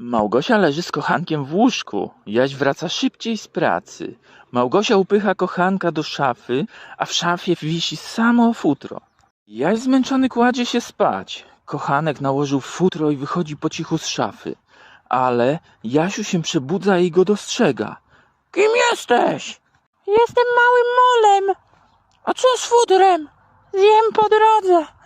Małgosia leży z kochankiem w łóżku. Jaś wraca szybciej z pracy. Małgosia upycha kochanka do szafy, a w szafie wisi samo futro. Jaś zmęczony kładzie się spać. Kochanek nałożył futro i wychodzi po cichu z szafy. Ale Jasiu się przebudza i go dostrzega. Kim jesteś? Jestem małym molem. A co z futrem? Zjem po drodze.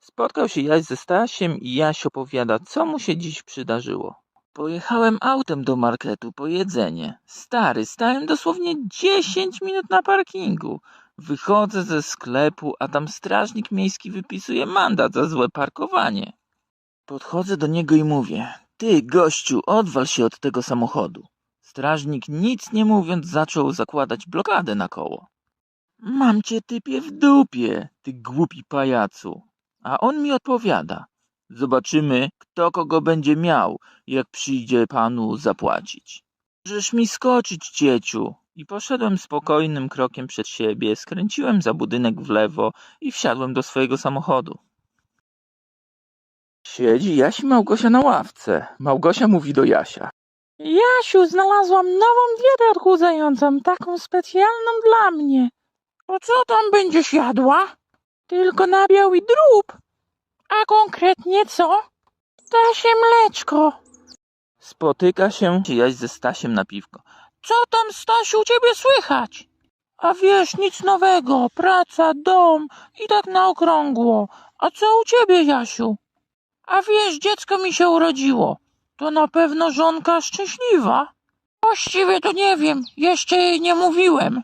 Spotkał się Jaś ze Stasiem i Jaś opowiada, co mu się dziś przydarzyło. Pojechałem autem do marketu po jedzenie. Stary, stałem dosłownie 10 minut na parkingu. Wychodzę ze sklepu, a tam strażnik miejski wypisuje mandat za złe parkowanie. Podchodzę do niego i mówię: Ty, gościu, odwal się od tego samochodu. Strażnik nic nie mówiąc zaczął zakładać blokadę na koło. Mam cię typie w dupie, ty głupi pajacu. A on mi odpowiada: Zobaczymy, kto kogo będzie miał, jak przyjdzie panu zapłacić. Możesz mi skoczyć, cieciu. I poszedłem spokojnym krokiem przed siebie, skręciłem za budynek w lewo i wsiadłem do swojego samochodu. Siedzi Jaś i Małgosia na ławce. Małgosia mówi do Jasia. Jasiu, znalazłam nową dietę odchudzającą, taką specjalną dla mnie. A co tam będziesz jadła? Tylko nabiał i drób. A konkretnie co? Stasie mleczko. Spotyka się Jaś ze Stasiem na piwko. Co tam, Stasiu, u ciebie słychać? A wiesz, nic nowego. Praca, dom i tak na okrągło. A co u ciebie, Jasiu? A wiesz, dziecko mi się urodziło. To na pewno żonka szczęśliwa. Właściwie to nie wiem, jeszcze jej nie mówiłem.